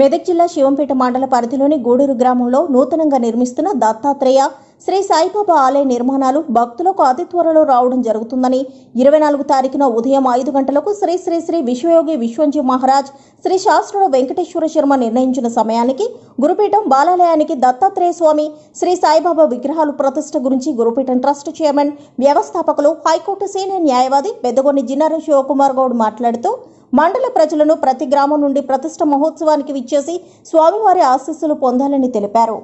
మెదక్ జిల్లా శివంపేట మండల పరిధిలోని గూడూరు గ్రామంలో నూతనంగా నిర్మిస్తున్న దత్తాత్రేయ శ్రీ సాయిబాబా ఆలయ నిర్మాణాలు భక్తులకు అతి త్వరలో రావడం జరుగుతుందని ఇరవై నాలుగు తారీఖున ఉదయం ఐదు గంటలకు శ్రీ శ్రీ శ్రీ విశ్వయోగి విశ్వంజీ మహారాజ్ శ్రీ శాస్త్రుడు వెంకటేశ్వర శర్మ నిర్ణయించిన సమయానికి గురుపీఠం బాలాలయానికి దత్తాత్రేయ స్వామి శ్రీ సాయిబాబా విగ్రహాలు ప్రతిష్ట గురించి గురుపీఠం ట్రస్ట్ చైర్మన్ వ్యవస్థాపకులు హైకోర్టు సీనియర్ న్యాయవాది పెద్దగొని జిన్నారం శివకుమార్ గౌడ్ మాట్లాడుతూ మండల ప్రజలను ప్రతి గ్రామం నుండి ప్రతిష్ట మహోత్సవానికి విచ్చేసి స్వామివారి ఆశీస్సులు పొందాలని తెలిపారు.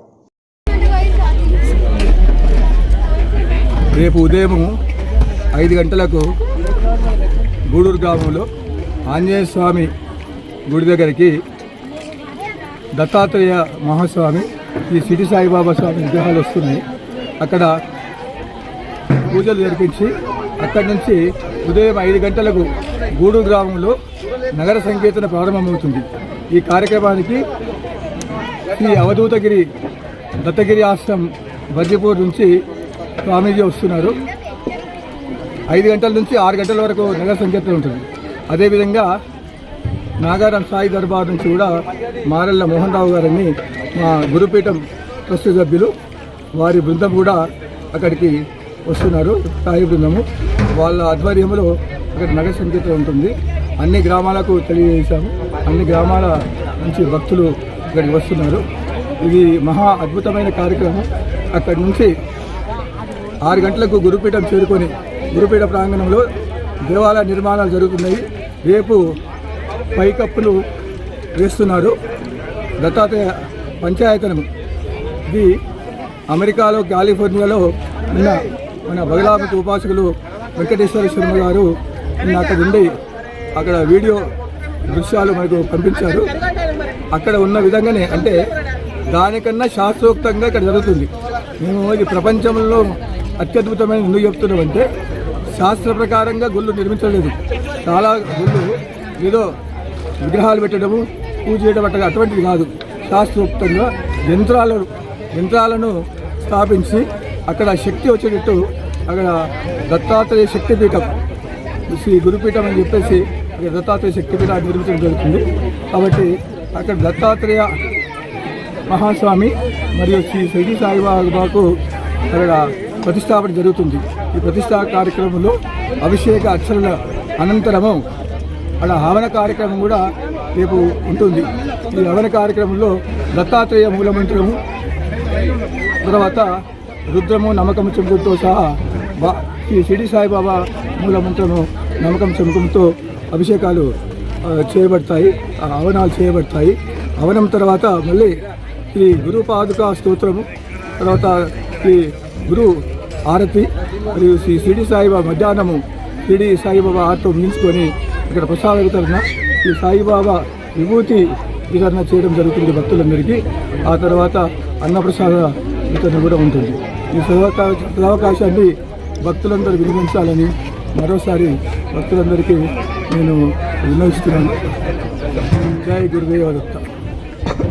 రేపు ఉదయం ఐదు గంటలకు గూడూరు గ్రామంలో ఆంజనేయ స్వామి గుడి దగ్గరికి దత్తాత్రేయ మహాస్వామి ఈ సిటీ సాయిబాబా స్వామి విగ్రహాలు వస్తున్నాయి. అక్కడ పూజలు జరిపించి అక్కడి నుంచి ఉదయం ఐదు గంటలకు గూడూరు గ్రామంలో నగర సంకీర్తన ప్రారంభమవుతుంది. ఈ కార్యక్రమానికి శ్రీ అవధూతగిరి దత్తగిరి ఆశ్రమం బద్రిపూర్ నుంచి స్వామీజీ వస్తున్నారు. ఐదు గంటల నుంచి ఆరు గంటల వరకు నగర సంకీర్తన ఉంటుంది. అదేవిధంగా నాగారం సాయి దర్బార్ నుంచి కూడా మారెళ్ళ మోహన్ రావు గారని మా గురుపీఠం ట్రస్ట్ సభ్యులు వారి బృందం కూడా అక్కడికి వస్తున్నారు. సాయి బృందము. వాళ్ళ ఆధ్వర్యంలో అక్కడ నగర సంకీర్తన ఉంటుంది. అన్ని గ్రామాలకు తెలియజేశాము. అన్ని గ్రామాల నుంచి భక్తులు ఇక్కడికి వస్తున్నారు. ఇది మహా అద్భుతమైన కార్యక్రమం. అక్కడి నుంచి ఆరు గంటలకు గురుపీఠం చేరుకొని గురుపీఠ ప్రాంగణంలో దేవాలయ నిర్మాణాలు జరుగుతున్నాయి. రేపు పైకప్పులు వేస్తున్నారు. దత్తాత్రేయ పంచాయతనం. ఇది అమెరికాలో కాలిఫోర్నియాలో ఉన్న మన బగలాపతి ఉపాసకులు వెంకటేశ్వర శర్మ గారు నిన్న అక్కడ ఉండి అక్కడ వీడియో దృశ్యాలు మనకు పంపించారు. అక్కడ ఉన్న విధంగానే అంటే దానికన్నా శాస్త్రోక్తంగా ఇక్కడ జరుగుతుంది. మేము ఇది ప్రపంచంలో అత్యద్భుతమైన ఎందుకు చెప్తున్నామంటే శాస్త్ర ప్రకారంగా గుళ్ళు నిర్మించలేదు. చాలా గుళ్ళు ఏదో విగ్రహాలు పెట్టడము పూజ చేయడం అట్లా అటువంటిది కాదు. శాస్త్రోక్తంగా యంత్రాలను యంత్రాలను స్థాపించి అక్కడ శక్తి వచ్చేటట్టు అక్కడ దత్తాత్రేయ శక్తిపీఠం శ్రీ గురుపీఠం అని చెప్పేసి ఇక్కడ దత్తాత్రేయ శక్తిపీఠ నిర్మించడం జరుగుతుంది. కాబట్టి అక్కడ దత్తాత్రేయ మహాస్వామి మరియు శ్రీ శైలి సాయిబాబాకు అక్కడ ప్రతిష్టాపన జరుగుతుంది. ఈ ప్రతిష్టా కార్యక్రమంలో అభిషేక అక్షరుల అనంతరము అక్కడ హవన కార్యక్రమం కూడా రేపు ఉంటుంది. ఈ హవన కార్యక్రమంలో దత్తాత్రేయ మూలమంత్రము తర్వాత రుద్రము నమ్మకం చెంపుతో సహా బా శ్రీ షిరిడి సాయిబాబా మూలమంత్రము నమ్మకం చెంపంతో అభిషేకాలు చేయబడతాయి ఆ హవనాలు చేయబడతాయి. హవనం తర్వాత మళ్ళీ శ్రీ గురు పాదుకా స్తోత్రము తర్వాత శ్రీ గురు ఆరతి మరియు శ్రీ షిరిడి సాయిబాబా మధ్యాహ్నము షిరిడి సాయిబాబా ఆరతో మించుకొని ఇక్కడ ప్రసాద వితరణ శ్రీ సాయిబాబా విభూతి వితరణ చేయడం జరుగుతుంది భక్తులందరికీ. ఆ తర్వాత అన్నప్రసాద వితరణ కూడా ఉంటుంది. ఈ సదవకా- సదవకాశాన్ని భక్తులందరూ వినియోగించాలని మరోసారి భక్తులందరికీ నేను విన్నవిస్తున్నాను. జై గురుదేవ దత్త.